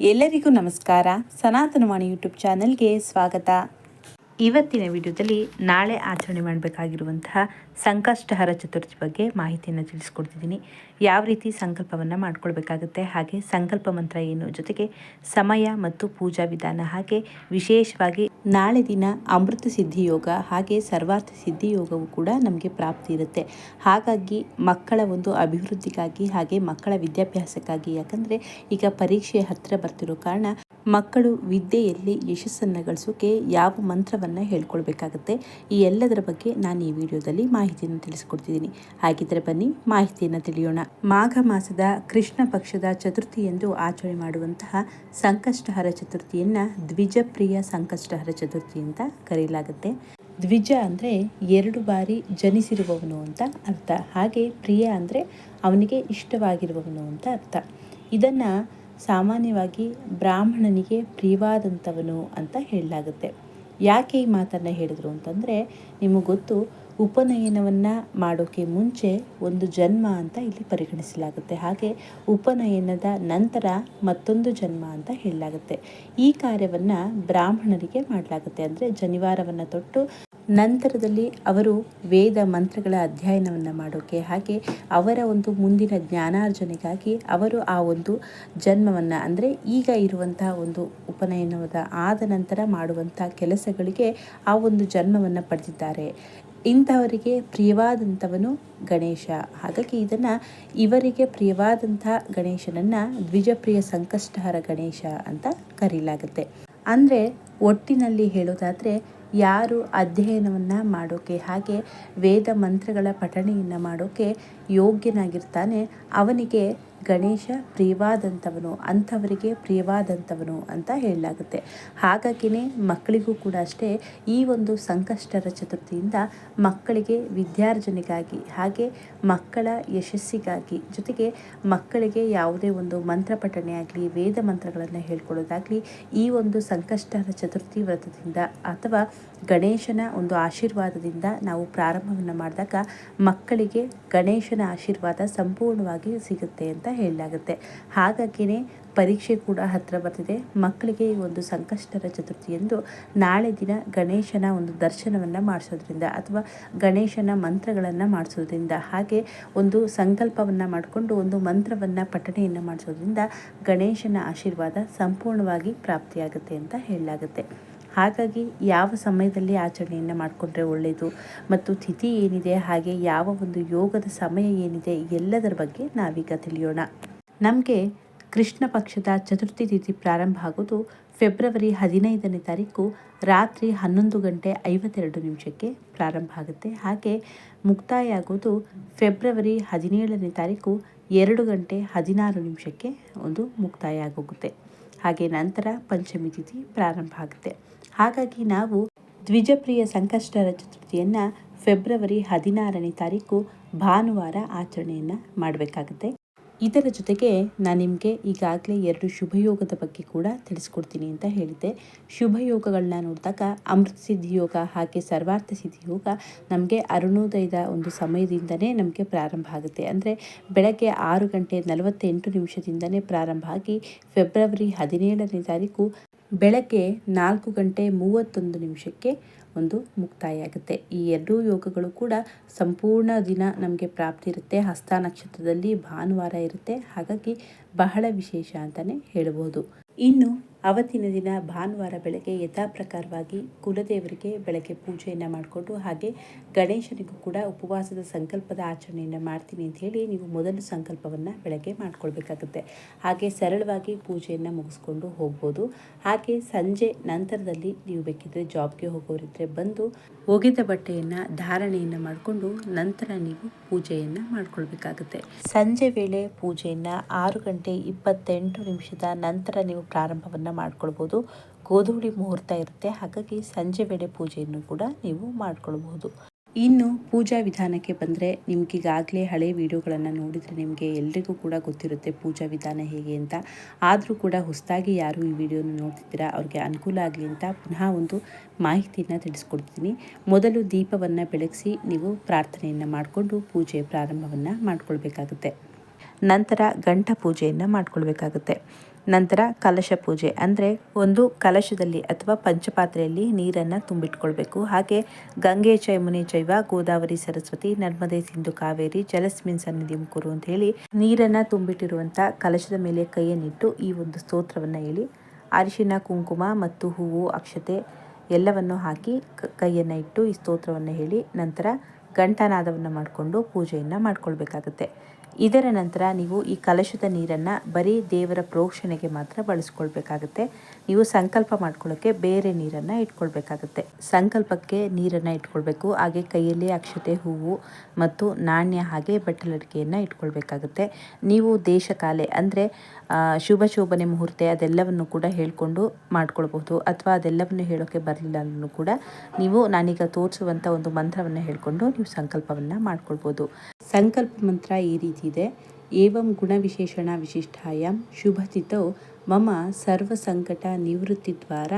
ಎಲ್ಲರಿಗೂ ನಮಸ್ಕಾರ. ಸನಾತನವಾಣಿ ಯೂಟ್ಯೂಬ್ ಚಾನೆಲ್ಗೆ ಸ್ವಾಗತ. ಇವತ್ತಿನ ವಿಡಿಯೋದಲ್ಲಿ ನಾಳೆ ಆಚರಣೆ ಮಾಡಬೇಕಾಗಿರುವಂತಹ ಸಂಕಷ್ಟಹರ ಚತುರ್ಥಿ ಬಗ್ಗೆ ಮಾಹಿತಿಯನ್ನು ತಿಳಿಸ್ಕೊಡ್ತಿದ್ದೀನಿ. ಯಾವ ರೀತಿ ಸಂಕಲ್ಪವನ್ನು ಮಾಡ್ಕೊಳ್ಬೇಕಾಗುತ್ತೆ, ಹಾಗೆ ಸಂಕಲ್ಪ ಮಂತ್ರ ಏನು, ಜೊತೆಗೆ ಸಮಯ ಮತ್ತು ಪೂಜಾ ವಿಧಾನ, ಹಾಗೆ ವಿಶೇಷವಾಗಿ ನಾಳೆ ದಿನ ಅಮೃತ ಸಿದ್ಧಿ ಯೋಗ, ಹಾಗೆ ಸರ್ವಾರ್ಥ ಸಿದ್ಧಿ ಯೋಗವು ಕೂಡ ನಮಗೆ ಪ್ರಾಪ್ತಿ ಇರುತ್ತೆ. ಹಾಗಾಗಿ ಮಕ್ಕಳ ಒಂದು ಅಭಿವೃದ್ಧಿಗಾಗಿ, ಹಾಗೆ ಮಕ್ಕಳ ವಿದ್ಯಾಭ್ಯಾಸಕ್ಕಾಗಿ, ಯಾಕಂದರೆ ಈಗ ಪರೀಕ್ಷೆ ಹತ್ತಿರ ಬರ್ತಿರೋ ಕಾರಣ ಮಕ್ಕಳು ವಿದ್ಯೆಯಲ್ಲಿ ಯಶಸ್ಸನ್ನು ಗಳಿಸೋಕೆ ಯಾವ ಮಂತ್ರವನ್ನು ಹೇಳ್ಕೊಳ್ಬೇಕಾಗುತ್ತೆ? ಈ ಎಲ್ಲದರ ಬಗ್ಗೆ ನಾನು ಈ ವಿಡಿಯೋದಲ್ಲಿ ಮಾಹಿತಿಯನ್ನು ತಿಳಿಸ್ಕೊಡ್ತಿದ್ದೀನಿ. ಹಾಗಿದ್ರೆ ಬನ್ನಿ, ಮಾಹಿತಿಯನ್ನು ತಿಳಿಯೋಣ. ಮಾಘ ಮಾಸದ ಕೃಷ್ಣ ಪಕ್ಷದ ಚತುರ್ಥಿ ಎಂದು ಆಚರಣೆ ಮಾಡುವಂತಹ ಸಂಕಷ್ಟಹರ ಚತುರ್ಥಿಯನ್ನು ದ್ವಿಜಪ್ರಿಯ ಸಂಕಷ್ಟಹರ ಚತುರ್ಥಿ ಅಂತ ಕರೆಯಲಾಗುತ್ತೆ. ದ್ವಿಜ ಅಂದರೆ ಎರಡು ಬಾರಿ ಜನಿಸಿರುವವನು ಅಂತ ಅರ್ಥ. ಹಾಗೆ ಪ್ರಿಯ ಅಂದರೆ ಅವನಿಗೆ ಇಷ್ಟವಾಗಿರುವವನು ಅಂತ ಅರ್ಥ. ಇದನ್ನು ಸಾಮಾನ್ಯವಾಗಿ ಬ್ರಾಹ್ಮಣನಿಗೆ ಪ್ರಿಯವಾದಂಥವನು ಅಂತ ಹೇಳಲಾಗುತ್ತೆ. ಯಾಕೆ ಈ ಮಾತನ್ನು ಹೇಳಿದ್ರು ಅಂತಂದರೆ, ನಿಮಗೆ ಗೊತ್ತು, ಉಪನಯನವನ್ನು ಮಾಡೋಕ್ಕೆ ಮುಂಚೆ ಒಂದು ಜನ್ಮ ಅಂತ ಇಲ್ಲಿ ಪರಿಗಣಿಸಲಾಗುತ್ತೆ. ಹಾಗೆ ಉಪನಯನದ ನಂತರ ಮತ್ತೊಂದು ಜನ್ಮ ಅಂತ ಹೇಳಲಾಗುತ್ತೆ. ಈ ಕಾರ್ಯವನ್ನು ಬ್ರಾಹ್ಮಣರಿಗೆ ಮಾಡಲಾಗುತ್ತೆ. ಅಂದರೆ ಜನಿವಾರವನ್ನು ತೊಟ್ಟು ನಂತರದಲ್ಲಿ ಅವರು ವೇದ ಮಂತ್ರಗಳ ಅಧ್ಯಯನವನ್ನು ಮಾಡೋಕ್ಕೆ ಹಾಗೆ ಅವರ ಒಂದು ಮುಂದಿನ ಜ್ಞಾನಾರ್ಜನೆಗಾಗಿ ಅವರು ಆ ಒಂದು ಜನ್ಮವನ್ನು ಅಂದರೆ ಈಗ ಇರುವಂತಹ ಒಂದು ಉಪನಯನವಾದ ಆದ ನಂತರ ಮಾಡುವಂಥ ಕೆಲಸಗಳಿಗೆ ಆ ಒಂದು ಜನ್ಮವನ್ನು ಪಡೆದಿದ್ದಾರೆ. ಇಂಥವರಿಗೆ ಪ್ರಿಯವಾದಂಥವನು ಗಣೇಶ. ಹಾಗಾಗಿ ಇದನ್ನು ಇವರಿಗೆ ಪ್ರಿಯವಾದಂಥ ಗಣೇಶನನ್ನು ದ್ವಿಜಪ್ರಿಯ ಸಂಕಷ್ಟಹರ ಗಣೇಶ ಅಂತ ಕರೀಲಾಗುತ್ತೆ. ಅಂದರೆ ಒಟ್ಟಿನಲ್ಲಿ ಹೇಳೋದಾದರೆ ಯಾರು ಅಧ್ಯಯನವನ್ನು ಮಾಡೋಕ್ಕೆ ಹಾಗೆ ವೇದ ಮಂತ್ರಗಳ ಪಠಣೆಯನ್ನು ಮಾಡೋಕ್ಕೆ ಯೋಗ್ಯನಾಗಿರ್ತಾನೆ ಅವನಿಗೆ ಗಣೇಶ ಪ್ರಿಯವಾದಂಥವನು, ಅಂಥವರಿಗೆ ಪ್ರಿಯವಾದಂಥವನು ಅಂತ ಹೇಳಲಾಗುತ್ತೆ. ಹಾಗಾಗಿನೇ ಮಕ್ಕಳಿಗೂ ಕೂಡ ಅಷ್ಟೇ ಈ ಒಂದು ಸಂಕಷ್ಟರ ಚತುರ್ಥಿಯಿಂದ ಮಕ್ಕಳಿಗೆ ವಿದ್ಯಾರ್ಜನೆಗಾಗಿ ಹಾಗೆ ಮಕ್ಕಳ ಯಶಸ್ಸಿಗಾಗಿ ಜೊತೆಗೆ ಮಕ್ಕಳಿಗೆ ಯಾವುದೇ ಒಂದು ಮಂತ್ರ ಪಠಣೆ ಆಗಲಿ, ವೇದ ಮಂತ್ರಗಳನ್ನು ಹೇಳ್ಕೊಳ್ಳೋದಾಗಲಿ ಈ ಒಂದು ಸಂಕಷ್ಟರ ಚತುರ್ಥಿ ವ್ರತದಿಂದ ಅಥವಾ ಗಣೇಶನ ಒಂದು ಆಶೀರ್ವಾದದಿಂದ ನಾವು ಪ್ರಾರಂಭವನ್ನು ಮಾಡಿದಾಗ ಮಕ್ಕಳಿಗೆ ಗಣೇಶನ ಆಶೀರ್ವಾದ ಸಂಪೂರ್ಣವಾಗಿ ಸಿಗುತ್ತೆ ಅಂತ ಹೇಳಲಾಗುತ್ತೆ. ಹಾಗಾಗಿಯೇ ಪರೀಕ್ಷೆ ಕೂಡ ಹತ್ತಿರ ಬರ್ತಿದೆ. ಮಕ್ಕಳಿಗೆ ಈ ಒಂದು ಸಂಕಷ್ಟರ ಚತುರ್ಥಿಯಂದು ನಾಳೆ ದಿನ ಗಣೇಶನ ಒಂದು ದರ್ಶನವನ್ನು ಮಾಡಿಸೋದ್ರಿಂದ ಅಥವಾ ಗಣೇಶನ ಮಂತ್ರಗಳನ್ನು ಮಾಡಿಸೋದ್ರಿಂದ, ಹಾಗೆ ಒಂದು ಸಂಕಲ್ಪವನ್ನು ಮಾಡಿಕೊಂಡು ಒಂದು ಮಂತ್ರವನ್ನು ಪಠಣೆಯನ್ನು ಮಾಡಿಸೋದ್ರಿಂದ ಗಣೇಶನ ಆಶೀರ್ವಾದ ಸಂಪೂರ್ಣವಾಗಿ ಪ್ರಾಪ್ತಿಯಾಗುತ್ತೆ ಅಂತ ಹೇಳಲಾಗುತ್ತೆ. ಹಾಗಾಗಿ ಯಾವ ಸಮಯದಲ್ಲಿ ಆಚರಣೆಯನ್ನು ಮಾಡಿಕೊಂಡ್ರೆ ಒಳ್ಳೆಯದು ಮತ್ತು ತಿಥಿ ಏನಿದೆ ಹಾಗೆ ಯಾವ ಒಂದು ಯೋಗದ ಸಮಯ ಏನಿದೆ ಎಲ್ಲದರ ಬಗ್ಗೆ ನಾವೀಗ ತಿಳಿಯೋಣ. ನಮಗೆ ಕೃಷ್ಣ ಪಕ್ಷದ ಚತುರ್ಥಿ ತಿಥಿ ಪ್ರಾರಂಭ ಆಗೋದು ಫೆಬ್ರವರಿ ಹದಿನೈದನೇ ತಾರೀಕು ರಾತ್ರಿ ಹನ್ನೊಂದು ಗಂಟೆ ಐವತ್ತೆರಡು ನಿಮಿಷಕ್ಕೆ ಪ್ರಾರಂಭ ಆಗುತ್ತೆ. ಹಾಗೆ ಮುಕ್ತಾಯ ಆಗೋದು ಫೆಬ್ರವರಿ ಹದಿನೇಳನೇ ತಾರೀಕು ಎರಡು ಗಂಟೆ ಹದಿನಾರು ನಿಮಿಷಕ್ಕೆ ಒಂದು ಮುಕ್ತಾಯ ಆಗೋಗುತ್ತೆ ಹಾಗೆ ನಂತರ ಪಂಚಮಿ ತಿಥಿ ಪ್ರಾರಂಭ ಆಗುತ್ತೆ. ಹಾಗಾಗಿ ನಾವು ದ್ವಿಜಪ್ರಿಯ ಸಂಕಷ್ಟರ ಚತುರ್ಥಿಯನ್ನು ಫೆಬ್ರವರಿ ಹದಿನಾರನೇ ತಾರೀಕು ಭಾನುವಾರ ಆಚರಣೆಯನ್ನು ಮಾಡಬೇಕಾಗುತ್ತೆ. ಇದರ ಜೊತೆಗೆ ನಾನು ನಿಮಗೆ ಈಗಾಗಲೇ ಎರಡು ಶುಭಯೋಗದ ಬಗ್ಗೆ ಕೂಡ ತಿಳಿಸ್ಕೊಡ್ತೀನಿ ಅಂತ ಹೇಳಿದ್ದೆ. ಶುಭಯೋಗಗಳನ್ನ ನೋಡಿದಾಗ ಅಮೃತ ಸಿದ್ಧಿಯೋಗ ಹಾಗೆ ಸರ್ವಾರ್ಥ ಸಿದ್ಧಿ ಯೋಗ ನಮಗೆ ಅರುಣೋದಯದ ಒಂದು ಸಮಯದಿಂದನೇ ನಮಗೆ ಪ್ರಾರಂಭ ಆಗುತ್ತೆ. ಅಂದರೆ ಬೆಳಗ್ಗೆ ಆರು ಗಂಟೆ ನಲವತ್ತೆಂಟು ನಿಮಿಷದಿಂದನೇ ಪ್ರಾರಂಭ ಆಗಿ ಫೆಬ್ರವರಿ ಹದಿನೇಳನೇ ತಾರೀಕು ಬೆಳಗ್ಗೆ ನಾಲ್ಕು ಗಂಟೆ ಮೂವತ್ತೊಂದು ನಿಮಿಷಕ್ಕೆ ಒಂದು ಮುಕ್ತಾಯ ಆಗುತ್ತೆ ಈ ಎರಡೂ ಯೋಗಗಳು ಕೂಡ ಸಂಪೂರ್ಣ ದಿನ ನಮಗೆ ಪ್ರಾಪ್ತಿ ಇರುತ್ತೆ. ಹಸ್ತ ನಕ್ಷತ್ರದಲ್ಲಿ ಭಾನುವಾರ ಇರುತ್ತೆ. ಹಾಗಾಗಿ ಬಹಳ ವಿಶೇಷ ಅಂತಲೇ ಹೇಳ್ಬೋದು. ಇನ್ನು ಅವತ್ತಿನ ದಿನ ಭಾನುವಾರ ಬೆಳಗ್ಗೆ ಯಥಾಪ್ರಕಾರವಾಗಿ ಕುಲದೇವರಿಗೆ ಬೆಳಗ್ಗೆ ಪೂಜೆಯನ್ನು ಮಾಡಿಕೊಂಡು ಹಾಗೆ ಗಣೇಶನಿಗೂ ಕೂಡ ಉಪವಾಸದ ಸಂಕಲ್ಪದ ಆಚರಣೆಯನ್ನು ಮಾಡ್ತೀನಿ ಅಂತ ಹೇಳಿ ನೀವು ಮೊದಲು ಸಂಕಲ್ಪವನ್ನು ಬೆಳಗ್ಗೆ ಮಾಡ್ಕೊಳ್ಬೇಕಾಗುತ್ತೆ. ಹಾಗೆ ಸರಳವಾಗಿ ಪೂಜೆಯನ್ನು ಮುಗಿಸ್ಕೊಂಡು ಹೋಗ್ಬೋದು. ಹಾಗೆ ಸಂಜೆ ನಂತರದಲ್ಲಿ ನೀವು ಬೇಕಿದ್ದರೆ ಜಾಬ್ಗೆ ಹೋಗೋರಿದ್ದರೆ ಬಂದು ಒಗೆದ ಬಟ್ಟೆಯನ್ನು ಧಾರಣೆಯನ್ನು ಮಾಡಿಕೊಂಡು ನಂತರ ನೀವು ಪೂಜೆಯನ್ನು ಮಾಡಿಕೊಳ್ಬೇಕಾಗುತ್ತೆ. ಸಂಜೆ ವೇಳೆ ಪೂಜೆಯನ್ನು ಆರು ಗಂಟೆ ಇಪ್ಪತ್ತೆಂಟು ನಿಮಿಷದ ನಂತರ ನೀವು ಪ್ರಾರಂಭವನ್ನು ಮಾಡ್ಕೊಳ್ಬೋದು. ಗೋಧೂಳಿ ಮುಹೂರ್ತ ಇರುತ್ತೆ. ಹಾಗಾಗಿ ಸಂಜೆ ವೇಳೆ ಪೂಜೆಯನ್ನು ಕೂಡ ನೀವು ಮಾಡ್ಕೊಳ್ಬಹುದು ಇನ್ನು ಪೂಜಾ ವಿಧಾನಕ್ಕೆ ಬಂದರೆ ನಿಮಗೀಗಾಗಲೇ ಹಳೆ ವಿಡಿಯೋಗಳನ್ನು ನೋಡಿದರೆ ನಿಮಗೆ ಎಲ್ರಿಗೂ ಕೂಡ ಗೊತ್ತಿರುತ್ತೆ ಪೂಜಾ ವಿಧಾನ ಹೇಗೆ ಅಂತ. ಆದರೂ ಕೂಡ ಹೊಸದಾಗಿ ಯಾರು ಈ ವಿಡಿಯೋನ ನೋಡ್ತಿದ್ದೀರಾ, ಅವ್ರಿಗೆ ಅನುಕೂಲ ಆಗಲಿ ಅಂತ ಪುನಃ ಒಂದು ಮಾಹಿತಿಯನ್ನು ತಿಳಿಸ್ಕೊಡ್ತೀನಿ. ಮೊದಲು ದೀಪವನ್ನು ಬೆಳಗಿಸಿ ನೀವು ಪ್ರಾರ್ಥನೆಯನ್ನು ಮಾಡಿಕೊಂಡು ಪೂಜೆ ಪ್ರಾರಂಭವನ್ನು ಮಾಡಿಕೊಳ್ಬೇಕಾಗುತ್ತೆ. ನಂತರ ಗಂಟ ಪೂಜೆಯನ್ನು ಮಾಡ್ಕೊಳ್ಬೇಕಾಗುತ್ತೆ. ನಂತರ ಕಲಶ ಪೂಜೆ, ಅಂದರೆ ಒಂದು ಕಲಶದಲ್ಲಿ ಅಥವಾ ಪಂಚಪಾತ್ರೆಯಲ್ಲಿ ನೀರನ್ನು ತುಂಬಿಟ್ಕೊಳ್ಬೇಕು. ಹಾಗೆ ಗಂಗೆ ಚೈಮುನಿ ಚೈವ ಗೋದಾವರಿ ಸರಸ್ವತಿ, ನರ್ಮದೆ ಸಿಂಧು ಕಾವೇರಿ, ಜಲಸ್ಮಿನ್ ಸನ್ನಿಧಿ ಮುಕುರು ಅಂತ ಹೇಳಿ ನೀರನ್ನು ತುಂಬಿಟ್ಟಿರುವಂಥ ಕಲಶದ ಮೇಲೆ ಕೈಯನ್ನಿಟ್ಟು ಈ ಒಂದು ಸ್ತೋತ್ರವನ್ನು ಹೇಳಿ. ಅರಿಶಿನ ಕುಂಕುಮ ಮತ್ತು ಹೂವು, ಅಕ್ಷತೆ ಎಲ್ಲವನ್ನು ಹಾಕಿ ಕೈಯನ್ನು ಇಟ್ಟು ಈ ಸ್ತೋತ್ರವನ್ನು ಹೇಳಿ ನಂತರ ಗಂಟನಾದವನ್ನು ಮಾಡಿಕೊಂಡು ಪೂಜೆಯನ್ನು ಮಾಡ್ಕೊಳ್ಬೇಕಾಗತ್ತೆ. ಇದರ ನಂತರ ನೀವು ಈ ಕಲಶದ ನೀರನ್ನು ಬರೀ ದೇವರ ಪ್ರೋಕ್ಷಣೆಗೆ ಮಾತ್ರ ಬಳಸ್ಕೊಳ್ಬೇಕಾಗುತ್ತೆ. ನೀವು ಸಂಕಲ್ಪ ಮಾಡ್ಕೊಳ್ಳೋಕ್ಕೆ ಬೇರೆ ನೀರನ್ನು ಇಟ್ಕೊಳ್ಬೇಕಾಗುತ್ತೆ. ಸಂಕಲ್ಪಕ್ಕೆ ನೀರನ್ನು ಇಟ್ಕೊಳ್ಬೇಕು. ಹಾಗೆ ಕೈಯಲ್ಲಿ ಅಕ್ಷತೆ, ಹೂವು ಮತ್ತು ನಾಣ್ಯ ಹಾಗೆ ಬಟ್ಟಲಡಿಕೆಯನ್ನು ಇಟ್ಕೊಳ್ಬೇಕಾಗುತ್ತೆ. ನೀವು ದೇಶಕಾಲೆ ಅಂದರೆ ಶುಭ ಶೋಭನೆ ಮುಹೂರ್ತ ಅದೆಲ್ಲವನ್ನು ಕೂಡ ಹೇಳಿಕೊಂಡು ಮಾಡ್ಕೊಳ್ಬಹುದು. ಅಥವಾ ಅದೆಲ್ಲವನ್ನು ಹೇಳೋಕ್ಕೆ ಬರಲಿಲ್ಲ ಅಂದ್ರೂ ಕೂಡ ನೀವು ನಾನೀಗ ತೋರಿಸುವಂಥ ಒಂದು ಮಂತ್ರವನ್ನು ಹೇಳಿಕೊಂಡು ನೀವು ಸಂಕಲ್ಪವನ್ನು ಮಾಡ್ಕೊಳ್ಬೋದು. ಸಂಕಲ್ಪ ಮಂತ್ರ ಈ ರೀತಿ ಇದೆ. ಏವಂ ಗುಣವಿಶೇಷಣ ವಿಶಿಷ್ಟಾಯಾಂ ಶುಭತಿಥೌ ಮಮ ಸರ್ವಸಂಕಟ ನಿವೃತ್ತಿ ನಿವೃತ್ತಿದ್ವಾರ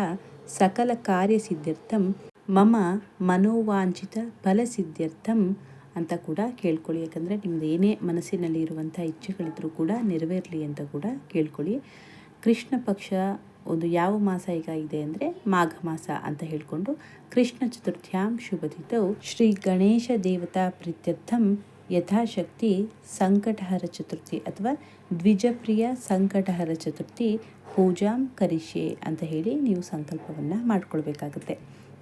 ಸಕಲ ಕಾರ್ಯಸಿದ್ಧರ್ಥಂ ಮಮ ಮನೋವಾಂಛಿತ ಫಲಸಿದ್ಧ್ಯರ್ಥಂ ಅಂತ ಕೂಡ ಕೇಳ್ಕೊಳ್ಳಿ. ಯಾಕಂದರೆ ನಿಮ್ಮದು ಏನೇ ಮನಸ್ಸಿನಲ್ಲಿ ಇರುವಂಥ ಇಚ್ಛೆಗಳಿದ್ರೂ ಕೂಡ ನೆರವೇರಲಿ ಅಂತ ಕೂಡ ಕೇಳ್ಕೊಳ್ಳಿ. ಕೃಷ್ಣ ಪಕ್ಷ ಒಂದು ಯಾವ ಮಾಸ ಈಗ ಇದೆ ಅಂದರೆ ಮಾಘ ಮಾಸ ಅಂತ ಹೇಳಿಕೊಂಡು ಕೃಷ್ಣ ಚತುರ್ಥ್ಯಾಂ ಶುಭದಿತವು ಶ್ರೀ ಗಣೇಶ ದೇವತಾ ಪ್ರೀತ್ಯರ್ಥಂ ಯಥಾಶಕ್ತಿ ಸಂಕಟಹರ ಚತುರ್ಥಿ ಅಥವಾ ದ್ವಿಜಪ್ರಿಯ ಸಂಕಟಹರ ಚತುರ್ಥಿ ಪೂಜಾಂ ಕರಿಷ್ಯೆ ಅಂತ ಹೇಳಿ ನೀವು ಸಂಕಲ್ಪವನ್ನು ಮಾಡಿಕೊಳ್ಬೇಕಾಗುತ್ತೆ.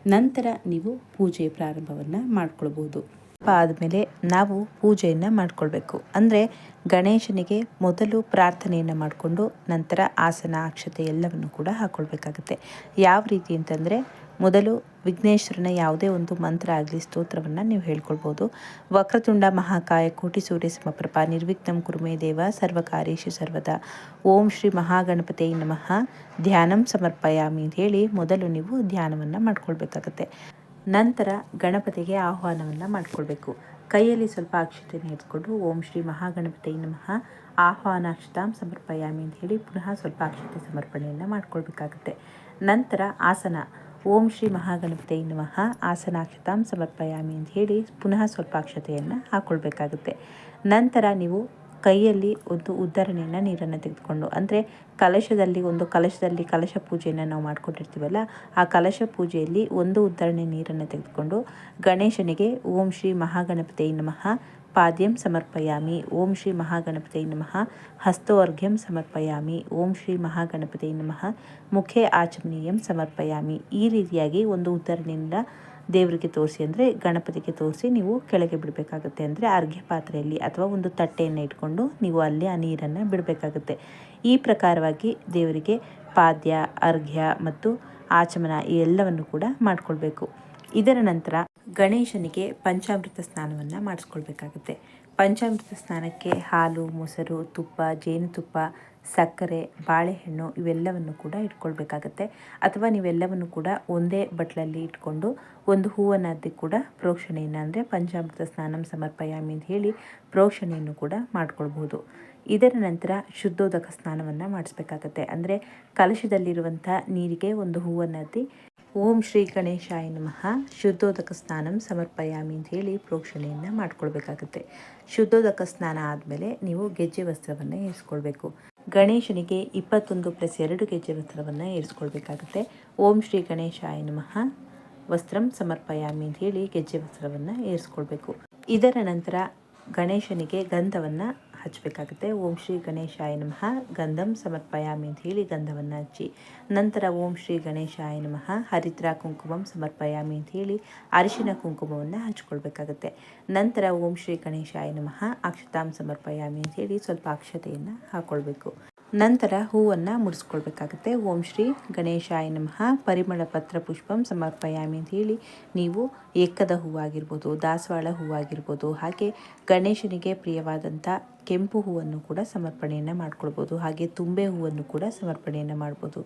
ನಂತರ ನೀವು ಪೂಜೆ ಪ್ರಾರಂಭವನ್ನು ಮಾಡ್ಕೊಳ್ಬೋದು ಆದಮೇಲೆ ನಾವು ಪೂಜೆಯನ್ನು ಮಾಡಿಕೊಳ್ಬೇಕು. ಅಂದರೆ ಗಣೇಶನಿಗೆ ಮೊದಲು ಪ್ರಾರ್ಥನೆಯನ್ನು ಮಾಡಿಕೊಂಡು ನಂತರ ಆಸನ, ಅಕ್ಷತೆ ಎಲ್ಲವನ್ನು ಕೂಡ ಹಾಕ್ಕೊಳ್ಬೇಕಾಗುತ್ತೆ ಯಾವ ರೀತಿ ಅಂತಂದರೆ ಮೊದಲು ವಿಘ್ನೇಶ್ವರನ ಯಾವುದೇ ಒಂದು ಮಂತ್ರ ಆಗಲಿ, ಸ್ತೋತ್ರವನ್ನು ನೀವು ಹೇಳ್ಕೊಳ್ಬೋದು. ವಕ್ರತುಂಡ ಮಹಾಕಾಯ, ಕೋಟಿ ಸೂರ್ಯ ಸಮಪ್ರಭ, ನಿರ್ವಿಘ್ನಂ ಕುರುಮೇ ದೇವ, ಸರ್ವಕಾರ್ಯೇಶು ಸರ್ವದ, ಓಂ ಶ್ರೀ ಮಹಾಗಣಪತಿ ನಮಃ, ಧ್ಯಾನಂ ಸಮರ್ಪಯಾಮಿ ಅಂತ ಹೇಳಿ ಮೊದಲು ನೀವು ಧ್ಯಾನವನ್ನು ಮಾಡ್ಕೊಳ್ಬೇಕಾಗತ್ತೆ. ನಂತರ ಗಣಪತಿಗೆ ಆಹ್ವಾನವನ್ನು ಮಾಡಿಕೊಳ್ಬೇಕು. ಕೈಯಲ್ಲಿ ಸ್ವಲ್ಪ ಅಕ್ಷತೆಯನ್ನು ಎತ್ಕೊಂಡು ಓಂ ಶ್ರೀ ಮಹಾಗಣಪತಿ ನಮಃ. ಆಹ್ವಾನಾಕ್ಷತಾಂ ಸಮರ್ಪಯಾಮಿ ಅಂತ ಹೇಳಿ ಪುನಃ ಸ್ವಲ್ಪ ಅಕ್ಷತೆ ಸಮರ್ಪಣೆಯನ್ನು ಮಾಡ್ಕೊಳ್ಬೇಕಾಗುತ್ತೆ. ನಂತರ ಆಸನ. ಓಂ ಶ್ರೀ ಮಹಾಗಣಪತಿ ನಮಃ. ಆಸನಾಕ್ಷತಾಂ ಸಮರ್ಪಯಾಮಿ ಅಂತ ಹೇಳಿ ಪುನಃ ಸ್ವಲ್ಪ ಅಕ್ಷತೆಯನ್ನು ಹಾಕ್ಕೊಳ್ಬೇಕಾಗುತ್ತೆ ನಂತರ ನೀವು ಕೈಯಲ್ಲಿ ಒಂದು ಉದ್ಧರಣೆಯನ್ನು ನೀರನ್ನು ತೆಗೆದುಕೊಂಡು, ಅಂದರೆ ಕಲಶದಲ್ಲಿ ಒಂದು ಕಲಶದಲ್ಲಿ ಕಲಶ ಪೂಜೆಯನ್ನು ನಾವು ಮಾಡ್ಕೊಂಡಿರ್ತೀವಲ್ಲ, ಆ ಕಲಶ ಪೂಜೆಯಲ್ಲಿ ಒಂದು ಉದ್ಧರಣೆ ನೀರನ್ನು ತೆಗೆದುಕೊಂಡು ಗಣೇಶನಿಗೆ ಓಂ ಶ್ರೀ ಮಹಾಗಣಪತಿ ನಮಃ, ಪಾದ್ಯಂ ಸಮರ್ಪಯಾಮಿ, ಓಂ ಶ್ರೀ ಮಹಾಗಣಪತಿ ನಮಃ, ಹಸ್ತೋರ್ಘ್ಯಂ ಸಮರ್ಪಯಾಮಿ, ಓಂ ಶ್ರೀ ಮಹಾಗಣಪತಿ ನಮಃ, ಮುಖೇ ಆಚಮನೀಯಂ ಸಮರ್ಪಯಾಮಿ ಈ ರೀತಿಯಾಗಿ ಒಂದು ಉದ್ಧರಣೆಯಿಂದ ದೇವರಿಗೆ ತೋರಿಸಿ ಅಂದರೆ ಗಣಪತಿಗೆ ತೋರಿಸಿ ನೀವು ಕೆಳಗೆ ಬಿಡಬೇಕಾಗುತ್ತೆ ಅಂದರೆ ಅರ್ಘ್ಯ ಪಾತ್ರೆಯಲ್ಲಿ ಅಥವಾ ಒಂದು ತಟ್ಟೆಯನ್ನು ಇಟ್ಕೊಂಡು ನೀವು ಅಲ್ಲಿ ಆ ನೀರನ್ನು ಬಿಡಬೇಕಾಗುತ್ತೆ. ಈ ಪ್ರಕಾರವಾಗಿ ದೇವರಿಗೆ ಪಾದ್ಯ, ಅರ್ಘ್ಯ ಮತ್ತು ಆಚಮನ ಈ ಎಲ್ಲವನ್ನು ಕೂಡ ಮಾಡಿಕೊಳ್ಬೇಕು. ಇದರ ನಂತರ ಗಣೇಶನಿಗೆ ಪಂಚಾಮೃತ ಸ್ನಾನವನ್ನು ಮಾಡಿಸ್ಕೊಳ್ಬೇಕಾಗುತ್ತೆ. ಪಂಚಾಮೃತ ಸ್ನಾನಕ್ಕೆ ಹಾಲು, ಮೊಸರು, ತುಪ್ಪ, ಜೇನುತುಪ್ಪ ಸಕ್ಕರೆ, ಬಾಳೆಹಣ್ಣು ಇವೆಲ್ಲವನ್ನು ಕೂಡ ಇಟ್ಕೊಳ್ಬೇಕಾಗತ್ತೆ. ಅಥವಾ ನೀವೆಲ್ಲವನ್ನು ಕೂಡ ಒಂದೇ ಬಟ್ಲಲ್ಲಿ ಇಟ್ಕೊಂಡು ಒಂದು ಹೂವನ್ನಾದ್ದು ಕೂಡ ಪ್ರೋಕ್ಷಣೆಯನ್ನು ಅಂದರೆ ಪಂಚಾಮೃತ ಸ್ನಾನಂ ಸಮರ್ಪಯಾಮಿ ಅಂತ ಹೇಳಿ ಪ್ರೋಕ್ಷಣೆಯನ್ನು ಕೂಡ ಮಾಡ್ಕೊಳ್ಬೋದು ಇದರ ನಂತರ ಶುದ್ಧೋದಕ ಸ್ನಾನವನ್ನು ಮಾಡಿಸ್ಬೇಕಾಗತ್ತೆ. ಅಂದರೆ ಕಲಶದಲ್ಲಿರುವಂಥ ನೀರಿಗೆ ಒಂದು ಹೂವನ್ನು ಅದ್ದಿ ಓಂ ಶ್ರೀ ಗಣೇಶಾಯ ನಮಃ ಶುದ್ಧೋದಕ ಸ್ನಾನಂ ಸಮರ್ಪಯಾಮಿ ಅಂತ ಹೇಳಿ ಪ್ರೋಕ್ಷಣೆಯನ್ನು ಮಾಡ್ಕೊಳ್ಬೇಕಾಗುತ್ತೆ. ಶುದ್ಧೋದಕ ಸ್ನಾನ ಆದಮೇಲೆ ನೀವು ಗೆಜ್ಜೆ ವಸ್ತ್ರವನ್ನು ಏರಿಸ್ಕೊಳ್ಬೇಕು ಗಣೇಶನಿಗೆ ಇಪ್ಪತ್ತೊಂದು ಪ್ಲಸ್ ಎರಡು ಕೆ ಜಿ ವಸ್ತ್ರವನ್ನು ಏರಿಸ್ಕೊಳ್ಬೇಕಾಗುತ್ತೆ. ಓಂ ಶ್ರೀ ಗಣೇಶಾಯ ನಮಃ. ವಸ್ತ್ರಂ ಸಮರ್ಪಯಾಮಿ ಅಂತ ಹೇಳಿ ಗೆಜ್ಜೆ ವಸ್ತ್ರವನ್ನು ಏರಿಸ್ಕೊಳ್ಬೇಕು. ಇದರ ನಂತರ ಗಣೇಶನಿಗೆ ಗಂಧವನ್ನು ಹಚ್ಚಬೇಕಾಗುತ್ತೆ. ಓಂ ಶ್ರೀ ಗಣೇಶಾಯ ನಮಃ. ಗಂಧಂ ಸಮರ್ಪಯಾಮಿ ಅಂತ ಹೇಳಿ ಗಂಧವನ್ನು ಹಚ್ಚಿ. ನಂತರ ಓಂ ಶ್ರೀ ಗಣೇಶಾಯ ನಮಃ. ಹರಿದ್ರ ಕುಂಕುಮಂ ಸಮರ್ಪಯಾಮಿ ಅಂತ ಹೇಳಿ ಅರಿಶಿನ ಕುಂಕುಮವನ್ನು ಹಚ್ಕೊಳ್ಬೇಕಾಗುತ್ತೆ. ನಂತರ ಓಂ ಶ್ರೀ ಗಣೇಶಾಯ ನಮಃ. ಅಕ್ಷತಾಂ ಸಮರ್ಪಯಾಮಿ ಅಂತ ಹೇಳಿ ಸ್ವಲ್ಪ ಅಕ್ಷತೆಯನ್ನು ಹಾಕ್ಕೊಳ್ಬೇಕು ನಂತರ ಹೂವನ್ನು ಮುಡಿಸ್ಕೊಳ್ಬೇಕಾಗುತ್ತೆ. ಓಂ ಶ್ರೀ ಗಣೇಶಾಯ ನಮಃ. ಪರಿಮಳ ಪತ್ರ ಪುಷ್ಪಂ ಸಮರ್ಪಯಾಮಿ ಅಂತ ಹೇಳಿ ನೀವು ಎಕ್ಕದ ಹೂವಾಗಿರ್ಬೋದು, ದಾಸವಾಳ ಹೂವಾಗಿರ್ಬೋದು, ಹಾಗೆ ಗಣೇಶನಿಗೆ ಪ್ರಿಯವಾದಂಥ ಕೆಂಪು ಹೂವನ್ನು ಕೂಡ ಸಮರ್ಪಣೆಯನ್ನು ಮಾಡ್ಕೊಳ್ಬೋದು, ಹಾಗೆ ತುಂಬೆ ಹೂವನ್ನು ಕೂಡ ಸಮರ್ಪಣೆಯನ್ನು ಮಾಡ್ಬೋದು.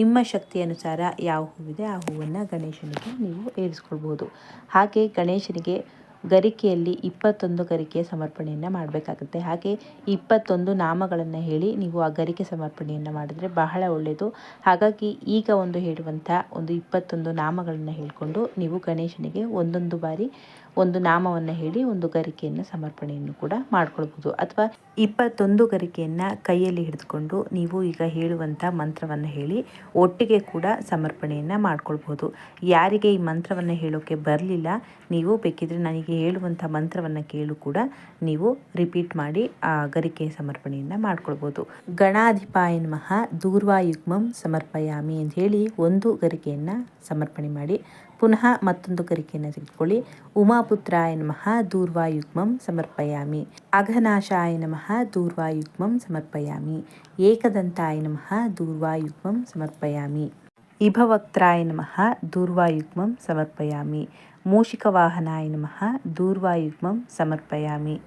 ನಿಮ್ಮ ಶಕ್ತಿ ಅನುಸಾರ ಯಾವ ಹೂವಿದೆ ಆ ಹೂವನ್ನು ಗಣೇಶನಿಗೆ ನೀವು ಏರಿಸ್ಕೊಳ್ಬೋದು ಹಾಗೆ ಗಣೇಶನಿಗೆ ಗರಿಕೆಯಲ್ಲಿ ಇಪ್ಪತ್ತೊಂದು ಗರಿಕೆಯ ಸಮರ್ಪಣೆಯನ್ನು ಮಾಡಬೇಕಾಗುತ್ತೆ. ಹಾಗೆ ಇಪ್ಪತ್ತೊಂದು ನಾಮಗಳನ್ನು ಹೇಳಿ ನೀವು ಆ ಗರಿಕೆ ಸಮರ್ಪಣೆಯನ್ನು ಮಾಡಿದ್ರೆ ಬಹಳ ಒಳ್ಳೆಯದು ಹಾಗಾಗಿ ಈಗ ಒಂದು ಹೇಳುವಂಥ ಒಂದು ಇಪ್ಪತ್ತೊಂದು ನಾಮಗಳನ್ನು ಹೇಳಿಕೊಂಡು ನೀವು ಗಣೇಶನಿಗೆ ಒಂದೊಂದು ಬಾರಿ ಒಂದು ನಾಮವನ್ನು ಹೇಳಿ ಒಂದು ಗರಿಕೆಯನ್ನು ಸಮರ್ಪಣೆಯನ್ನು ಕೂಡ ಮಾಡ್ಕೊಳ್ಬೋದು. ಅಥವಾ ಇಪ್ಪತ್ತೊಂದು ಗರಿಕೆಯನ್ನು ಕೈಯಲ್ಲಿ ಹಿಡಿದುಕೊಂಡು ನೀವು ಈಗ ಹೇಳುವಂಥ ಮಂತ್ರವನ್ನು ಹೇಳಿ ಒಟ್ಟಿಗೆ ಕೂಡ ಸಮರ್ಪಣೆಯನ್ನು ಮಾಡ್ಕೊಳ್ಬೋದು. ಯಾರಿಗೆ ಈ ಮಂತ್ರವನ್ನು ಹೇಳೋಕ್ಕೆ ಬರಲಿಲ್ಲ, ನೀವು ಬೇಕಿದ್ರೆ ನನಗೆ ಹೇಳುವಂಥ ಮಂತ್ರವನ್ನು ಕೇಳು ಕೂಡ ನೀವು ರಿಪೀಟ್ ಮಾಡಿ ಆ ಗರಿಕೆ ಸಮರ್ಪಣೆಯನ್ನು ಮಾಡ್ಕೊಳ್ಬೋದು. ಗಣಾಧಿಪಾಯನ್ ಮಹಾ ದೂರ್ವಾಯುಗ್ಮಂ ಸಮರ್ಪಯಾಮಿ ಅಂತ ಹೇಳಿ ಒಂದು ಗರಿಕೆಯನ್ನು ಸಮರ್ಪಣೆ ಮಾಡಿ ಪುನಃ ಮತ್ತೊಂದು ಗರಿಕೆಯನ್ನು ತೆಗೆದುಕೊಳ್ಳಿ ಉಮಾಪುತ್ರಾಯ ನಮಃ, ದೂರ್ವಾಯುಗ್ಮಂ ಸಮರ್ಪಯಾಮಿ. ಅಘನಾಶಾಯ ನಮಃ, ದೂರ್ವಾಯುಗ್ಮಂ ಸಮರ್ಪಯಾಮಿ. ಏಕದಂತಾಯ ನಮಃ, ದೂರ್ವಾಯುಗ್ಮಂ ಸಮರ್ಪಯಾಮಿ. ಇಭವಕ್ತ್ರಾಯ ನಮಃ, ದೂರ್ವಾಯುಗ್ಮಂ ಸಮರ್ಪಯಾಮಿ. ಮೂಷಿಕವಾಹನಾಯ ನಮಃ, ದೂರ್ವಾಯುಗ್ಮಂ ಸಮರ್ಪಯಾಮಿ.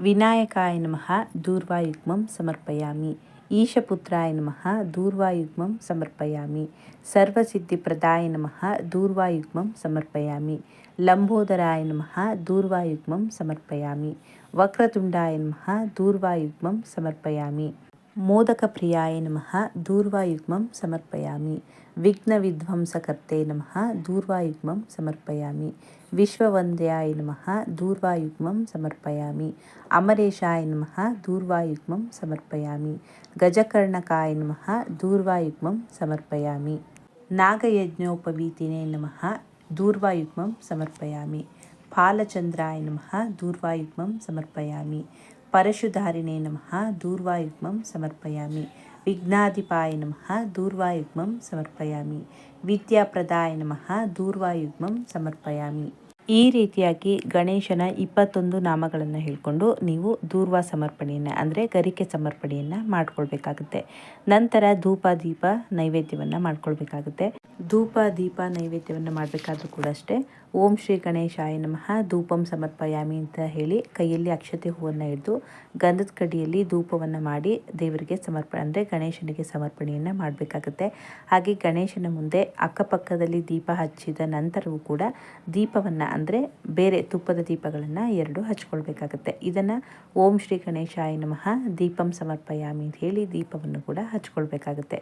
ವಿನಾಯಕಾಯ ನಮಃ, ದೂರ್ವಾಯುಗ್ಮಂ ಸಮರ್ಪಯಾಮಿ. ಈಶಪುತ್ರಾಯ ನಮಃ ದೂರ್ವಾಯುಗ್ಮಂ ಸಮರ್ಪಯಾಮಿ ಸರ್ವಸಿದ್ಧಿಪ್ರದಾಯ ನಮಃ ದೂರ್ವಾಯುಗ್ಮಂ ಸಮರ್ಪಯಾಮಿ ಲಂಬೋದರಾಯ ನಮಃ ದೂರ್ವಾಯುಗ್ಮಂ ಸಮರ್ಪಯಾಮಿ ವಕ್ರತುಂಡಾಯ ನಮಃ ದೂರ್ವಾಯುಗ್ಮಂ ಸಮರ್ಪಯಾಮಿ ಮೋದಕಪ್ರಿಯಾಯ ನಮಃ ದೂರ್ವಾಯುಗ್ಮಂ ಸಮರ್ಪಯಾಮಿ ವಿಘ್ನವಿಧ್ವಂಸಕರ್ತೆ ನಮಃ, ದೂರ್ವಾಯುಗ್ಮಂ ಸಮರ್ಪಯಾಮಿ. ವಿಶ್ವವಂದ್ಯಾಯ ನಮಃ, ದೂರ್ವಾಯುಗ್ಮಂ ಸಮರ್ಪಯಾಮಿ. ಅಮರೇಶಾಯ ನಮಃ, ದೂರ್ವಾಯುಗ್ಮಂ ಸಮರ್ಪಯಾಮಿ. ಗಜಕರ್ಣಕಾಯ ನಮಃ, ದೂರ್ವಾಯುಗ್ಮಂ ಸಮರ್ಪಯಾಮಿ. ನಾಗಯಜ್ಞೋಪವೀತಿನೇ ನಮಃ, ದೂರ್ವಾಯುಗ್ಮಂ ಸಮರ್ಪಯಾಮಿ. ಫಾಲಚಂದ್ರಾಯ ನಮಃ, ದೂರ್ವಾಯುಗ್ಮಂ ಸಮರ್ಪಯಾಮಿ. ಪರಶುಧಾರಿಣೇ ನಮಃ, ದೂರ್ವಾಯುಗ್ಮಂ ಸಮರ್ಪಯಾಮಿ. ವಿಘ್ನಾಧಿಪಾಯ ನಮಃ ದೂರ್ವಾಯುಗ್ಮಂ ಸಮರ್ಪಯಾಮಿ ವಿದ್ಯಾಪ್ರದಾಯ ನಮಃ ದೂರ್ವಾಯುಗ್ಮಂ ಸಮರ್ಪಯಾಮಿ ಈ ರೀತಿಯಾಗಿ ಗಣೇಶನ ಇಪ್ಪತ್ತೊಂದು ನಾಮಗಳನ್ನು ಹೇಳಿಕೊಂಡು ನೀವು ದೂರ್ವ ಸಮರ್ಪಣೆಯನ್ನು, ಅಂದರೆ ಗರಿಕೆ ಸಮರ್ಪಣೆಯನ್ನು ಮಾಡಿಕೊಳ್ಬೇಕಾಗುತ್ತೆ. ನಂತರ ಧೂಪ, ದೀಪ ನೈವೇದ್ಯವನ್ನು ಮಾಡ್ಕೊಳ್ಬೇಕಾಗುತ್ತೆ. ಧೂಪ, ದೀಪ ನೈವೇದ್ಯವನ್ನು ಮಾಡಬೇಕಾದ್ರೂ ಕೂಡ ಅಷ್ಟೇ, ಓಂ ಶ್ರೀ ಗಣೇಶಾಯ ನಮಃ, ಧೂಪಂ ಸಮರ್ಪಯಾಮಿ ಅಂತ ಹೇಳಿ ಕೈಯಲ್ಲಿ ಅಕ್ಷತೆ ಹೂವನ್ನು ಹಿಡಿದು ಗಂಧದ ಕಡಿಯಲ್ಲಿ ಧೂಪವನ್ನು ಮಾಡಿ ದೇವರಿಗೆ ಸಮರ್ಪಣೆ ಅಂದರೆ ಗಣೇಶನಿಗೆ ಸಮರ್ಪಣೆಯನ್ನು ಮಾಡಬೇಕಾಗುತ್ತೆ. ಹಾಗೆ ಗಣೇಶನ ಮುಂದೆ ಅಕ್ಕಪಕ್ಕದಲ್ಲಿ ದೀಪ ಹಚ್ಚಿದ ನಂತರವೂ ಕೂಡ ದೀಪವನ್ನು ಅಂದರೆ ಬೇರೆ ತುಪ್ಪದ ದೀಪಗಳನ್ನು ಎರಡು ಹಚ್ಕೊಳ್ಬೇಕಾಗುತ್ತೆ. ಇದನ್ನು ಓಂ ಶ್ರೀ ಗಣೇಶಾಯ ನಮಃ ದೀಪಂ ಸಮರ್ಪಯಾಮಿ ಅಂತ ಹೇಳಿ ದೀಪವನ್ನು ಕೂಡ ಹಚ್ಕೊಳ್ಬೇಕಾಗುತ್ತೆ.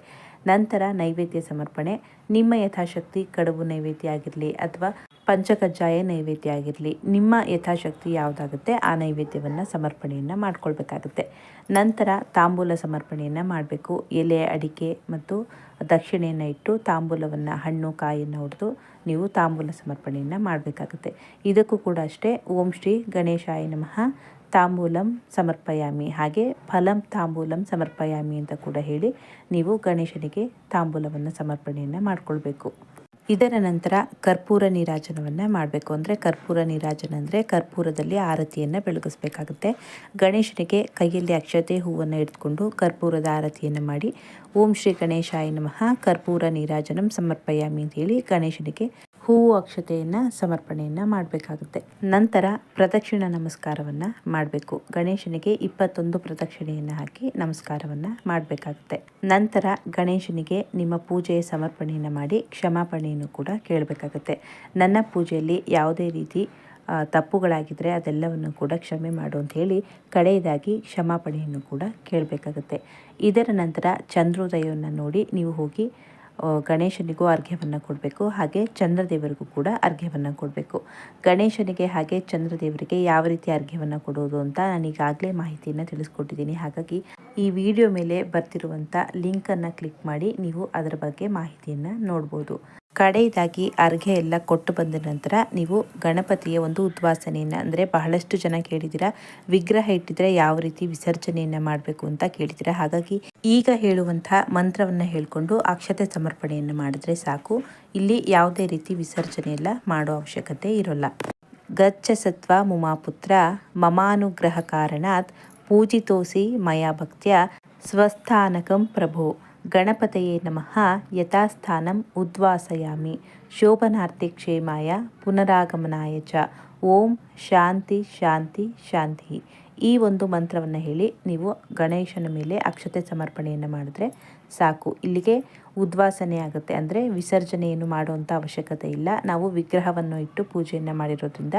ನಂತರ ನೈವೇದ್ಯ ಸಮರ್ಪಣೆ. ನಿಮ್ಮ ಯಥಾಶಕ್ತಿ ಕಡುಬು ನೈವೇದ್ಯ ಆಗಿರಲಿ ಅಥವಾ ಪಂಚಕಜ್ಜಾಯ ನೈವೇದ್ಯ ಆಗಿರಲಿ. ನಿಮ್ಮ ಯಥಾಶಕ್ತಿ ಯಾವುದಾಗುತ್ತೆ, ಆ ನೈವೇದ್ಯವನ್ನು ಸಮರ್ಪಣೆಯನ್ನು ಮಾಡ್ಕೊಳ್ಬೇಕಾಗುತ್ತೆ. ನಂತರ ತಾಂಬೂಲ ಸಮರ್ಪಣೆಯನ್ನು ಮಾಡಬೇಕು. ಎಲೆ, ಅಡಿಕೆ ಮತ್ತು ದಕ್ಷಿಣೆಯನ್ನು ಇಟ್ಟು ತಾಂಬೂಲವನ್ನು, ಹಣ್ಣು, ಕಾಯಿಯನ್ನು ಹೊಡೆದು ನೀವು ತಾಂಬೂಲ ಸಮರ್ಪಣೆಯನ್ನು ಮಾಡಬೇಕಾಗುತ್ತೆ. ಇದಕ್ಕೂ ಕೂಡ ಅಷ್ಟೇ, ಓಂ ಶ್ರೀ ಗಣೇಶಾಯ ನಮಃ. ತಾಂಬೂಲಂ ಸಮರ್ಪಯಾಮಿ. ಹಾಗೆ ಫಲಂ ತಾಂಬೂಲಂ ಸಮರ್ಪಯಾಮಿ ಅಂತ ಕೂಡ ಹೇಳಿ ನೀವು ಗಣೇಶನಿಗೆ ತಾಂಬೂಲವನ್ನು ಸಮರ್ಪಣೆಯನ್ನು ಮಾಡಿಕೊಳ್ಬೇಕು. ಇದರ ನಂತರ ಕರ್ಪೂರ ನೀರಾಜನವನ್ನು ಮಾಡಬೇಕು ಅಂದರೆ ಕರ್ಪೂರ ನೀರಾಜನ ಅಂದರೆ ಕರ್ಪೂರದಲ್ಲಿ ಆರತಿಯನ್ನು ಬೆಳಗಿಸಬೇಕಾಗುತ್ತೆ. ಗಣೇಶನಿಗೆ ಕೈಯಲ್ಲಿ ಅಕ್ಷತೆ ಹೂವನ್ನು ಹಿಡಿದುಕೊಂಡು ಕರ್ಪೂರದ ಆರತಿಯನ್ನು ಮಾಡಿ ಓಂ ಶ್ರೀ ಗಣೇಶಾಯ ನಮಃ, ಕರ್ಪೂರ ನೀರಾಜನಂ ಸಮರ್ಪಯಾಮಿ ಅಂತ ಹೇಳಿ ಗಣೇಶನಿಗೆ ಹೂವು ಅಕ್ಷತೆಯನ್ನು ಸಮರ್ಪಣೆಯನ್ನು ಮಾಡಬೇಕಾಗುತ್ತೆ. ನಂತರ ಪ್ರದಕ್ಷಿಣ ನಮಸ್ಕಾರವನ್ನು ಮಾಡಬೇಕು. ಗಣೇಶನಿಗೆ ಇಪ್ಪತ್ತೊಂದು ಪ್ರದಕ್ಷಿಣೆಯನ್ನು ಹಾಕಿ ನಮಸ್ಕಾರವನ್ನು ಮಾಡಬೇಕಾಗುತ್ತೆ. ನಂತರ ಗಣೇಶನಿಗೆ ನಿಮ್ಮ ಪೂಜೆಯ ಸಮರ್ಪಣೆಯನ್ನು ಮಾಡಿ ಕ್ಷಮಾಪಣೆಯನ್ನು ಕೂಡ ಕೇಳಬೇಕಾಗುತ್ತೆ. ನನ್ನ ಪೂಜೆಯಲ್ಲಿ ಯಾವುದೇ ರೀತಿ ತಪ್ಪುಗಳಾಗಿದ್ದರೆ ಅದೆಲ್ಲವನ್ನು ಕೂಡ ಕ್ಷಮೆ ಮಾಡು ಅಂತ ಹೇಳಿ ಕಡೆಯದಾಗಿ ಕ್ಷಮಾಪಣೆಯನ್ನು ಕೂಡ ಕೇಳಬೇಕಾಗುತ್ತೆ. ಇದರ ನಂತರ ಚಂದ್ರೋದಯವನ್ನು ನೋಡಿ ನೀವು ಹೋಗಿ ಗಣೇಶನಿಗೂ ಅರ್ಘ್ಯವನ್ನು ಕೊಡಬೇಕು. ಹಾಗೆ ಚಂದ್ರದೇವರಿಗೂ ಕೂಡ ಅರ್ಘ್ಯವನ್ನು ಕೊಡಬೇಕು. ಗಣೇಶನಿಗೆ ಹಾಗೆ ಚಂದ್ರದೇವರಿಗೆ ಯಾವ ರೀತಿ ಅರ್ಘ್ಯವನ್ನು ಕೊಡೋದು ಅಂತ ನಾನು ಈಗಾಗಲೇ ಮಾಹಿತಿಯನ್ನು ತಿಳಿಸ್ಕೊಟ್ಟಿದ್ದೀನಿ. ಹಾಗಾಗಿ ಈ ವಿಡಿಯೋ ಮೇಲೆ ಬರ್ತಿರುವಂಥ ಲಿಂಕನ್ನು ಕ್ಲಿಕ್ ಮಾಡಿ ನೀವು ಅದರ ಬಗ್ಗೆ ಮಾಹಿತಿಯನ್ನು ನೋಡ್ಬೋದು. ಕಡೆಯದಾಗಿ ಅರ್ಘ್ಯ ಎಲ್ಲ ಕೊಟ್ಟು ಬಂದ ನಂತರ ನೀವು ಗಣಪತಿಯ ಒಂದು ಉದ್ವಾಸನೆಯನ್ನು ಅಂದರೆ ಬಹಳಷ್ಟು ಜನ ಕೇಳಿದಿರ ವಿಗ್ರಹ ಇಟ್ಟಿದ್ರೆ ಯಾವ ರೀತಿ ವಿಸರ್ಜನೆಯನ್ನು ಮಾಡಬೇಕು ಅಂತ ಕೇಳಿದಿರ ಹಾಗಾಗಿ ಈಗ ಹೇಳುವಂತಹ ಮಂತ್ರವನ್ನು ಹೇಳಿಕೊಂಡು ಅಕ್ಷತೆ ಸಮರ್ಪಣೆಯನ್ನು ಮಾಡಿದ್ರೆ ಸಾಕು. ಇಲ್ಲಿ ಯಾವುದೇ ರೀತಿ ವಿಸರ್ಜನೆ ಎಲ್ಲ ಮಾಡೋ ಅವಶ್ಯಕತೆ ಇರೋಲ್ಲ. ಗಚ್ಚ ಸತ್ವ ಮುಮಾಪುತ್ರ ಮಮಾನುಗ್ರಹ ಕಾರಣಾತ್ ಪೂಜಿತೋಸಿ ಮಯಾ ಭಕ್ತ್ಯ ಸ್ವಸ್ಥಾನಕಂ ಪ್ರಭೋ. ಗಣಪತಯೇ ನಮಃ. ಯಥಾಸ್ಥಾನಂ ಉದ್ವಾಸಯಾಮಿ. ಶೋಭನಾರ್ಥಿ ಕ್ಷೇಮಾಯ ಪುನರಾಗಮನಾಯ ಚ. ಓಂ ಶಾಂತಿ ಶಾಂತಿ ಶಾಂತಿ. ಈ ಒಂದು ಮಂತ್ರವನ್ನು ಹೇಳಿ ನೀವು ಗಣೇಶನ ಮೇಲೆ ಅಕ್ಷತೆ ಸಮರ್ಪಣೆಯನ್ನು ಮಾಡಿದ್ರೆ ಸಾಕು. ಇಲ್ಲಿಗೆ ಉದ್ವಾಸನೆ ಆಗುತ್ತೆ. ಅಂದರೆ ವಿಸರ್ಜನೆಯನ್ನು ಮಾಡುವಂಥ ಅವಶ್ಯಕತೆ ಇಲ್ಲ. ನಾವು ವಿಗ್ರಹವನ್ನು ಇಟ್ಟು ಪೂಜೆಯನ್ನು ಮಾಡಿರೋದ್ರಿಂದ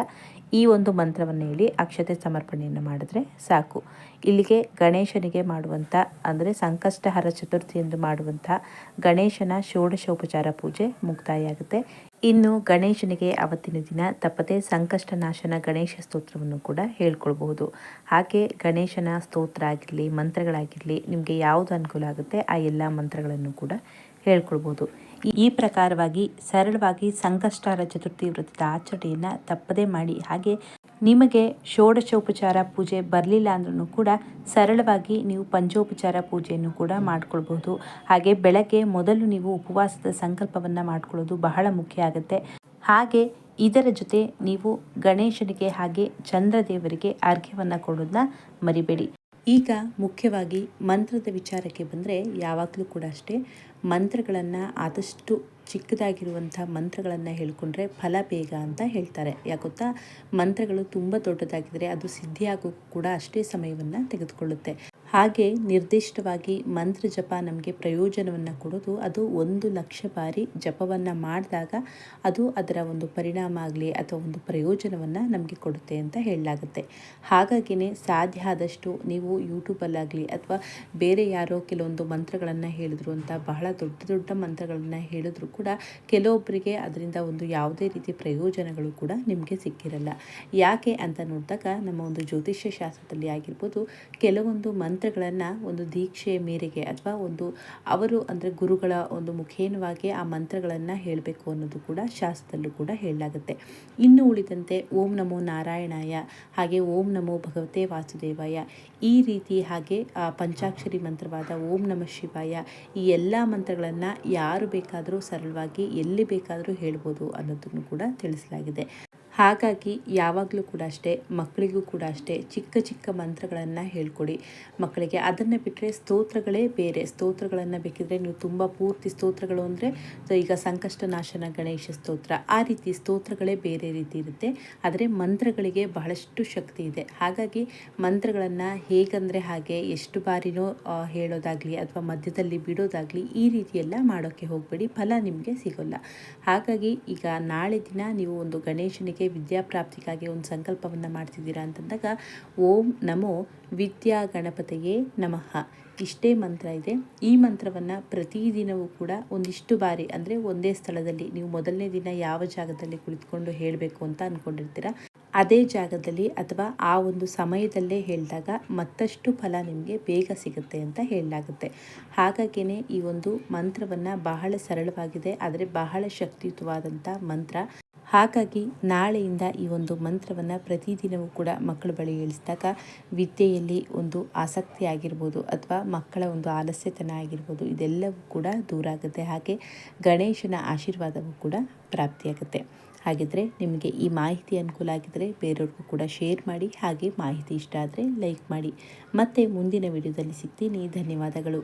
ಈ ಒಂದು ಮಂತ್ರವನ್ನು ಹೇಳಿ ಅಕ್ಷತೆ ಸಮರ್ಪಣೆಯನ್ನು ಮಾಡಿದ್ರೆ ಸಾಕು. ಇಲ್ಲಿಗೆ ಗಣೇಶನಿಗೆ ಮಾಡುವಂಥ ಅಂದರೆ ಸಂಕಷ್ಟಹರ ಚತುರ್ಥಿ ಎಂದು ಮಾಡುವಂಥ ಗಣೇಶನ ಷೋಡಶೋಪಚಾರ ಪೂಜೆ ಮುಕ್ತಾಯ ಆಗುತ್ತೆ ಇನ್ನು ಗಣೇಶನಿಗೆ ಅವತ್ತಿನ ದಿನ ತಪ್ಪದೆ ಸಂಕಷ್ಟನಾಶನ ಗಣೇಶ ಸ್ತೋತ್ರವನ್ನು ಕೂಡ ಹೇಳ್ಕೊಳ್ಬಹುದು. ಹಾಗೆ ಗಣೇಶನ ಸ್ತೋತ್ರ ಆಗಿರಲಿ, ಮಂತ್ರಗಳಾಗಿರಲಿ, ನಿಮಗೆ ಯಾವುದು ಅನುಕೂಲ ಆಗುತ್ತೆ ಆ ಎಲ್ಲ ಮಂತ್ರಗಳನ್ನು ಕೂಡ ಹೇಳ್ಕೊಳ್ಬೋದು. ಈ ಪ್ರಕಾರವಾಗಿ ಸರಳವಾಗಿ ಸಂಕಷ್ಟಾರ ಚತುರ್ಥಿ ವೃತ್ತದ ಆಚರಣೆಯನ್ನು ತಪ್ಪದೇ ಮಾಡಿ, ಹಾಗೆ ನಿಮಗೆ ಷೋಡಶೋಪಚಾರ ಪೂಜೆ ಬರಲಿಲ್ಲ ಅಂದ್ರೂ ಕೂಡ ಸರಳವಾಗಿ ನೀವು ಪಂಚೋಪಚಾರ ಪೂಜೆಯನ್ನು ಕೂಡ ಮಾಡ್ಕೊಳ್ಬಹುದು ಹಾಗೆ ಬೆಳಗ್ಗೆ ಮೊದಲು ನೀವು ಉಪವಾಸದ ಸಂಕಲ್ಪವನ್ನು ಮಾಡ್ಕೊಳ್ಳೋದು ಬಹಳ ಮುಖ್ಯ ಆಗುತ್ತೆ. ಹಾಗೆ ಇದರ ಜೊತೆ ನೀವು ಗಣೇಶನಿಗೆ ಹಾಗೆ ಚಂದ್ರದೇವರಿಗೆ ಅರ್ಘ್ಯವನ್ನು ಕೊಡೋದನ್ನ ಮರಿಬೇಡಿ. ಈಗ ಮುಖ್ಯವಾಗಿ ಮಂತ್ರದ ವಿಚಾರಕ್ಕೆ ಬಂದರೆ ಯಾವಾಗಲೂ ಕೂಡ ಅಷ್ಟೇ. ಮಂತ್ರಗಳನ್ನು ಆದಷ್ಟು ಚಿಕ್ಕದಾಗಿರುವಂಥ ಮಂತ್ರಗಳನ್ನು ಹೇಳ್ಕೊಂಡ್ರೆ ಫಲ ಬೇಗ ಅಂತ ಹೇಳ್ತಾರೆ. ಯಾಕೊತ್ತಾ? ಮಂತ್ರಗಳು ತುಂಬ ದೊಡ್ಡದಾಗಿದ್ದರೆ ಅದು ಸಿದ್ಧಿಯಾಗೋ ಕೂಡ ಅಷ್ಟೇ ಸಮಯವನ್ನು ತೆಗೆದುಕೊಳ್ಳುತ್ತೆ. ಹಾಗೆ ನಿರ್ದಿಷ್ಟವಾಗಿ ಮಂತ್ರ ಜಪ ನಮಗೆ ಪ್ರಯೋಜನವನ್ನು ಕೊಡೋದು ಅದು ಒಂದು ಲಕ್ಷ ಬಾರಿ ಜಪವನ್ನು ಮಾಡಿದಾಗ ಅದು ಅದರ ಒಂದು ಪರಿಣಾಮ ಆಗಲಿ ಅಥವಾ ಒಂದು ಪ್ರಯೋಜನವನ್ನು ನಮಗೆ ಕೊಡುತ್ತೆ ಅಂತ ಹೇಳಲಾಗುತ್ತೆ. ಹಾಗಾಗಿನೇ ಸಾಧ್ಯ ಆದಷ್ಟು ನೀವು ಯೂಟ್ಯೂಬಲ್ಲಾಗಲಿ ಅಥವಾ ಬೇರೆ ಯಾರೋ ಕೆಲವೊಂದು ಮಂತ್ರಗಳನ್ನು ಹೇಳಿದ್ರು ಅಂತ ಬಹಳ ದೊಡ್ಡ ದೊಡ್ಡ ಮಂತ್ರಗಳನ್ನು ಹೇಳಿದ್ರು ಕೆಲವೊಬ್ಬರಿಗೆ ಅದರಿಂದ ಒಂದು ಯಾವುದೇ ರೀತಿ ಪ್ರಯೋಜನಗಳು ಕೂಡ ನಿಮಗೆ ಸಿಕ್ಕಿರಲ್ಲ. ಯಾಕೆ ಅಂತ ನೋಡಿದಾಗ ನಮ್ಮ ಒಂದು ಜ್ಯೋತಿಷ್ಯ ಶಾಸ್ತ್ರದಲ್ಲಿ ಆಗಿರ್ಬೋದು, ಕೆಲವೊಂದು ಮಂತ್ರಗಳನ್ನು ಒಂದು ದೀಕ್ಷೆಯ ಮೇರೆಗೆ ಅಥವಾ ಒಂದು ಅವರು ಅಂದರೆ ಗುರುಗಳ ಒಂದು ಮುಖೇನವಾಗಿ ಆ ಮಂತ್ರಗಳನ್ನು ಹೇಳಬೇಕು ಅನ್ನೋದು ಕೂಡ ಶಾಸ್ತ್ರದಲ್ಲೂ ಕೂಡ ಹೇಳಲಾಗುತ್ತೆ. ಇನ್ನು ಉಳಿದಂತೆ ಓಂ ನಮೋ ನಾರಾಯಣಾಯ, ಹಾಗೆ ಓಂ ನಮೋ ಭಗವತೆ ವಾಸುದೇವಾಯ, ಈ ರೀತಿ ಹಾಗೆ ಪಂಚಾಕ್ಷರಿ ಮಂತ್ರವಾದ ಓಂ ನಮಃ ಶಿವಾಯ, ಈ ಎಲ್ಲ ಮಂತ್ರಗಳನ್ನು ಯಾರು ಬೇಕಾದರೂ ಸರಳವಾಗಿ ಎಲ್ಲಿ ಬೇಕಾದರೂ ಹೇಳ್ಬೋದು ಅನ್ನೋದನ್ನು ಕೂಡ ತಿಳಿಸಲಾಗಿದೆ. ಹಾಗಾಗಿ ಯಾವಾಗಲೂ ಕೂಡ ಅಷ್ಟೇ, ಮಕ್ಕಳಿಗೂ ಕೂಡ ಅಷ್ಟೇ ಚಿಕ್ಕ ಚಿಕ್ಕ ಮಂತ್ರಗಳನ್ನು ಹೇಳ್ಕೊಡಿ. ಮಕ್ಕಳಿಗೆ ಅದನ್ನು ಬಿಟ್ಟರೆ ಸ್ತೋತ್ರಗಳೇ ಬೇರೆ. ಸ್ತೋತ್ರಗಳನ್ನು ಬೇಕಿದ್ರೆ ನೀವು ತುಂಬ ಪೂರ್ತಿ ಸ್ತೋತ್ರಗಳು ಅಂದರೆ ಈಗ ಸಂಕಷ್ಟ ನಾಶನ ಗಣೇಶ ಸ್ತೋತ್ರ. ಆ ರೀತಿ ಸ್ತೋತ್ರಗಳೇ ಬೇರೆ ರೀತಿ ಇರುತ್ತೆ. ಆದರೆ ಮಂತ್ರಗಳಿಗೆ ಬಹಳಷ್ಟು ಶಕ್ತಿ ಇದೆ. ಹಾಗಾಗಿ ಮಂತ್ರಗಳನ್ನು ಹೇಗಂದರೆ ಹಾಗೆ ಎಷ್ಟು ಬಾರಿನೋ ಹೇಳೋದಾಗಲಿ ಅಥವಾ ಮಧ್ಯದಲ್ಲಿ ಬಿಡೋದಾಗಲಿ ಈ ರೀತಿಯೆಲ್ಲ ಮಾಡೋಕ್ಕೆ ಹೋಗಬೇಡಿ. ಫಲ ನಿಮಗೆ ಸಿಗೋಲ್ಲ. ಹಾಗಾಗಿ ಈಗ ನಾಳೆ ದಿನ ನೀವು ಒಂದು ಗಣೇಶನಿಗೆ ವಿದ್ಯಾಪ್ರಾಪ್ತಿಗಾಗಿ ಒಂದು ಸಂಕಲ್ಪವನ್ನು ಮಾಡ್ತಿದ್ದೀರಾ ಅಂತಂದಾಗ, ಓಂ ನಮೋ ವಿದ್ಯಾ ಗಣಪತಿಯೇ ನಮಃ. ಇಷ್ಟೇ ಮಂತ್ರ ಇದೆ. ಈ ಮಂತ್ರವನ್ನು ಪ್ರತಿದಿನವೂ ಕೂಡ ಒಂದಿಷ್ಟು ಬಾರಿ, ಅಂದರೆ ಒಂದೇ ಸ್ಥಳದಲ್ಲಿ, ನೀವು ಮೊದಲನೇ ದಿನ ಯಾವ ಜಾಗದಲ್ಲಿ ಕುಳಿತುಕೊಂಡು ಹೇಳಬೇಕು ಅಂತ ಅಂದ್ಕೊಂಡಿರ್ತೀರ ಅದೇ ಜಾಗದಲ್ಲಿ ಅಥವಾ ಆ ಒಂದು ಸಮಯದಲ್ಲೇ ಹೇಳಿದಾಗ ಮತ್ತಷ್ಟು ಫಲ ನಿಮಗೆ ಬೇಗ ಸಿಗುತ್ತೆ ಅಂತ ಹೇಳಲಾಗುತ್ತೆ. ಹಾಗಾಗಿಯೇ ಈ ಒಂದು ಮಂತ್ರವನ್ನು ಬಹಳ ಸರಳವಾಗಿದೆ, ಆದರೆ ಬಹಳ ಶಕ್ತಿಯುತವಾದಂಥ ಮಂತ್ರ. ಹಾಗಾಗಿ ನಾಳೆಯಿಂದ ಈ ಒಂದು ಮಂತ್ರವನ್ನು ಪ್ರತಿದಿನವೂ ಕೂಡ ಮಕ್ಕಳ ಬಳಿ ಹೇಳಿಸಿದಾಗ ವಿದ್ಯೆಯಲ್ಲಿ ಒಂದು ಆಸಕ್ತಿ ಆಗಿರ್ಬೋದು ಅಥವಾ ಮಕ್ಕಳ ಒಂದು ಆಲಸ್ಯತನ ಆಗಿರ್ಬೋದು ಇದೆಲ್ಲವೂ ಕೂಡ ದೂರ ಆಗುತ್ತೆ ಹಾಗೆ ಗಣೇಶನ ಆಶೀರ್ವಾದವೂ ಕೂಡ ಪ್ರಾಪ್ತಿಯಾಗುತ್ತೆ. ಹಾಗಿದ್ರೆ ನಿಮಗೆ ಈ ಮಾಹಿತಿ ಅನುಕೂಲ ಆಗಿದ್ದರೆ ಬೇರೆಯವ್ರಿಗೂ ಕೂಡ ಶೇರ್ ಮಾಡಿ, ಹಾಗೆ ಮಾಹಿತಿ ಇಷ್ಟ ಆದರೆ ಲೈಕ್ ಮಾಡಿ. ಮತ್ತೆ ಮುಂದಿನ ವಿಡಿಯೋದಲ್ಲಿ ಸಿಗ್ತೀನಿ. ಧನ್ಯವಾದಗಳು.